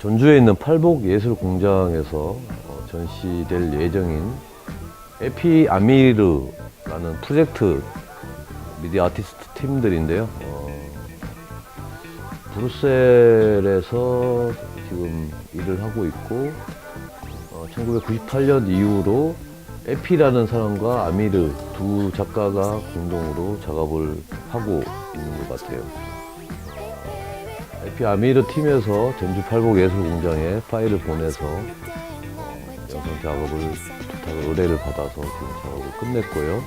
전주에 있는 팔복 예술 공장에서 어, 전시될 예정인 에피 아미르라는 프로젝트 미디어 아티스트 팀들인데요. 어, 브루셀에서 지금 일을 하고 있고 어, 1998년 이후로 에피라는 사람과 아미르 두 작가가 공동으로 작업을 하고 있는 것 같아요. 에피 아미르 팀에서 전주 팔복 예술 공장에 파일을 보내서 어, 영상 작업을 부탁을 의뢰를 받아서 지금 작업을 끝냈고요.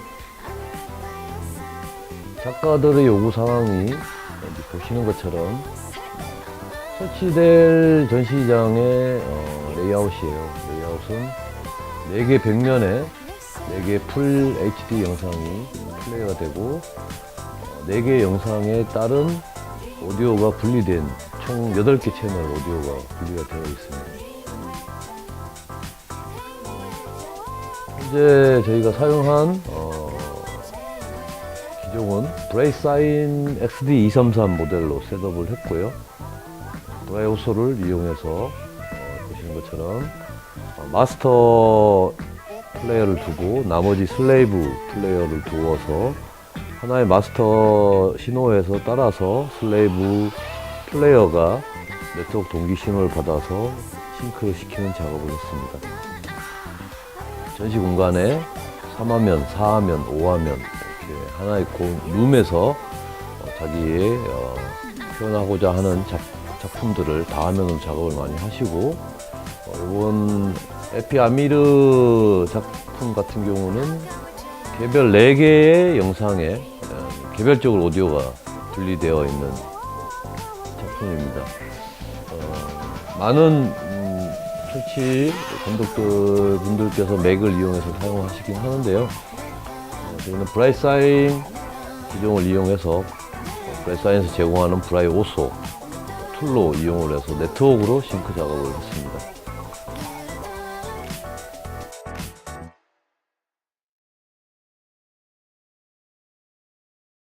작가들의 요구 사항이 보시는 것처럼 설치될 전시장의 어, 레이아웃이에요. 레이아웃은 4개 벽면에 4개 풀 HD 영상이 플레이가 되고 4개 영상에 따른 오디오가 분리된 총 8개 채널 오디오가 분리가 되어 있습니다. 현재 저희가 사용한 어, 기종은 브레이사인 XD233 모델로 셋업을 했고요. 브라이 호소를 이용해서 어, 보시는 것처럼 어, 마스터 플레이어를 두고 나머지 슬레이브 플레이어를 두어서 하나의 마스터 신호에서 따라서 슬레이브 플레이어가 네트워크 동기 신호를 받아서 싱크 시키는 작업을 했습니다. 전시 공간에 3화면, 4화면, 5화면 이렇게 하나의 공, 룸에서 어, 자기의 어, 표현하고자 하는 작, 작품들을 다화면으로 작업을 많이 하시고 어, 이번 에피 아미르 작품 같은 경우는 개별 4개의 영상에 어, 개별적으로 오디오가 분리되어 있는 작품입니다. 어, 많은 음, 설치 감독들 분들께서 맥을 이용해서 사용하시긴 하는데요. 어, 저희는 브라이사인 기종을 이용해서 어, 브라이사인에서 제공하는 브라이 오소 툴로 이용을 해서 네트워크로 싱크 작업을 했습니다.